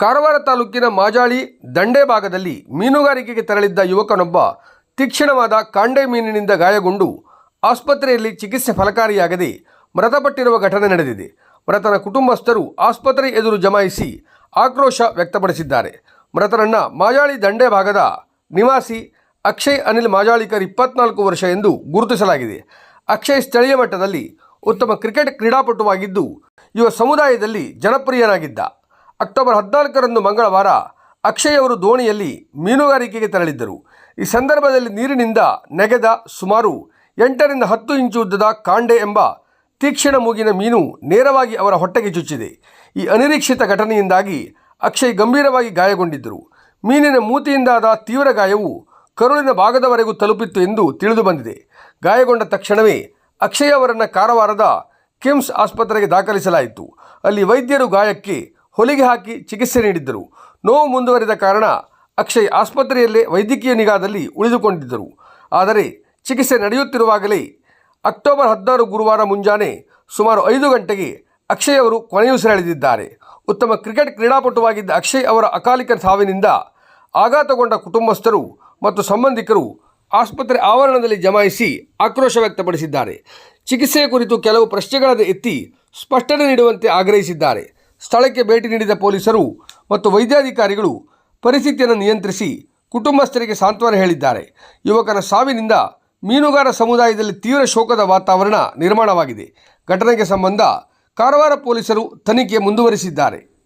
ಕಾರವಾರ ತಾಲೂಕಿನ ಮಾಜಾಳಿ ದಂಡೆ ಭಾಗದಲ್ಲಿ ಮೀನುಗಾರಿಕೆಗೆ ತೆರಳಿದ್ದ ಯುವಕನೊಬ್ಬ ತೀಕ್ಷ್ಣವಾದ ಕಾಂಡೆ ಮೀನಿನಿಂದ ಗಾಯಗೊಂಡು ಆಸ್ಪತ್ರೆಯಲ್ಲಿ ಚಿಕಿತ್ಸೆ ಫಲಕಾರಿಯಾಗದೆ ಮೃತಪಟ್ಟಿರುವ ಘಟನೆ ನಡೆದಿದೆ. ಮೃತನ ಕುಟುಂಬಸ್ಥರು ಆಸ್ಪತ್ರೆ ಎದುರು ಜಮಾಯಿಸಿ ಆಕ್ರೋಶ ವ್ಯಕ್ತಪಡಿಸಿದ್ದಾರೆ. ಮೃತನನ್ನ ಮಾಜಾಳಿ ದಂಡೆ ಭಾಗದ ನಿವಾಸಿ ಅಕ್ಷಯ್ ಅನಿಲ್ ಮಾಜಾಳಿಕರ್ ಇಪ್ಪತ್ನಾಲ್ಕು ವರ್ಷ ಎಂದು ಗುರುತಿಸಲಾಗಿದೆ. ಅಕ್ಷಯ್ ಸ್ಥಳೀಯ ಮಟ್ಟದಲ್ಲಿ ಉತ್ತಮ ಕ್ರಿಕೆಟ್ ಕ್ರೀಡಾಪಟುವಾಗಿದ್ದು, ಯುವ ಸಮುದಾಯದಲ್ಲಿ ಜನಪ್ರಿಯನಾಗಿದ್ದ. ಅಕ್ಟೋಬರ್ ಹದಿನಾಲ್ಕರಂದು ಮಂಗಳವಾರ ಅಕ್ಷಯ್ ಅವರು ದೋಣಿಯಲ್ಲಿ ಮೀನುಗಾರಿಕೆಗೆ ತೆರಳಿದ್ದರು. ಈ ಸಂದರ್ಭದಲ್ಲಿ ನೀರಿನಿಂದ ನೆಗೆದ ಸುಮಾರು ಎಂಟರಿಂದ ಹತ್ತು ಇಂಚು ಉದ್ದದ ಕಾಂಡೆ ಎಂಬ ತೀಕ್ಷ್ಣ ಮೂಗಿನ ಮೀನು ನೇರವಾಗಿ ಅವರ ಹೊಟ್ಟೆಗೆ ಚುಚ್ಚಿದೆ. ಈ ಅನಿರೀಕ್ಷಿತ ಘಟನೆಯಿಂದಾಗಿ ಅಕ್ಷಯ್ ಗಂಭೀರವಾಗಿ ಗಾಯಗೊಂಡಿದ್ದರು. ಮೀನಿನ ಮೂತಿಯಿಂದಾದ ತೀವ್ರ ಗಾಯವು ಕರುಳಿನ ಭಾಗದವರೆಗೂ ತಲುಪಿತ್ತು ಎಂದು ತಿಳಿದು ಬಂದಿದೆ. ಗಾಯಗೊಂಡ ತಕ್ಷಣವೇ ಅಕ್ಷಯ್ ಅವರನ್ನು ಕಾರವಾರದ ಕಿಮ್ಸ್ ಆಸ್ಪತ್ರೆಗೆ ದಾಖಲಿಸಲಾಯಿತು. ಅಲ್ಲಿ ವೈದ್ಯರು ಗಾಯಕ್ಕೆ ಹೊಲಿಗೆ ಹಾಕಿ ಚಿಕಿತ್ಸೆ ನೀಡಿದ್ದರು. ನೋವು ಮುಂದುವರಿದ ಕಾರಣ ಅಕ್ಷಯ್ ಆಸ್ಪತ್ರೆಯಲ್ಲೇ ವೈದ್ಯಕೀಯ ನಿಗಾದಲ್ಲಿ ಉಳಿದುಕೊಂಡಿದ್ದರು. ಆದರೆ ಚಿಕಿತ್ಸೆ ನಡೆಯುತ್ತಿರುವಾಗಲೇ ಅಕ್ಟೋಬರ್ ಹದಿನಾರು ಗುರುವಾರ ಮುಂಜಾನೆ ಸುಮಾರು ಐದು ಗಂಟೆಗೆ ಅಕ್ಷಯ್ ಅವರು ಕೊನೆಯುಸಿರೆಳೆದಿದ್ದಾರೆ ಉತ್ತಮ ಕ್ರಿಕೆಟ್ ಕ್ರೀಡಾಪಟುವಾಗಿದ್ದ ಅಕ್ಷಯ್ ಅವರ ಅಕಾಲಿಕ ಸಾವಿನಿಂದ ಆಘಾತಗೊಂಡ ಕುಟುಂಬಸ್ಥರು ಮತ್ತು ಸಂಬಂಧಿಕರು ಆಸ್ಪತ್ರೆ ಆವರಣದಲ್ಲಿ ಜಮಾಯಿಸಿ ಆಕ್ರೋಶ ವ್ಯಕ್ತಪಡಿಸಿದ್ದಾರೆ. ಚಿಕಿತ್ಸೆ ಕುರಿತು ಕೆಲವು ಪ್ರಶ್ನೆಗಳನ್ನು ಎತ್ತಿ ಸ್ಪಷ್ಟನೆ ನೀಡುವಂತೆ ಆಗ್ರಹಿಸಿದ್ದಾರೆ. ಸ್ಥಳಕ್ಕೆ ಭೇಟಿ ನೀಡಿದ ಪೊಲೀಸರು ಮತ್ತು ವೈದ್ಯಾಧಿಕಾರಿಗಳು ಪರಿಸ್ಥಿತಿಯನ್ನು ನಿಯಂತ್ರಿಸಿ ಕುಟುಂಬಸ್ಥರಿಗೆ ಸಾಂತ್ವನ ಹೇಳಿದ್ದಾರೆ. ಯುವಕನ ಸಾವಿನಿಂದ ಮೀನುಗಾರ ಸಮುದಾಯದಲ್ಲಿ ತೀವ್ರ ಶೋಕದ ವಾತಾವರಣ ನಿರ್ಮಾಣವಾಗಿದೆ. ಘಟನೆಗೆ ಸಂಬಂಧ ಕಾರವಾರ ಪೊಲೀಸರು ತನಿಖೆ ಮುಂದುವರಿಸಿದ್ದಾರೆ.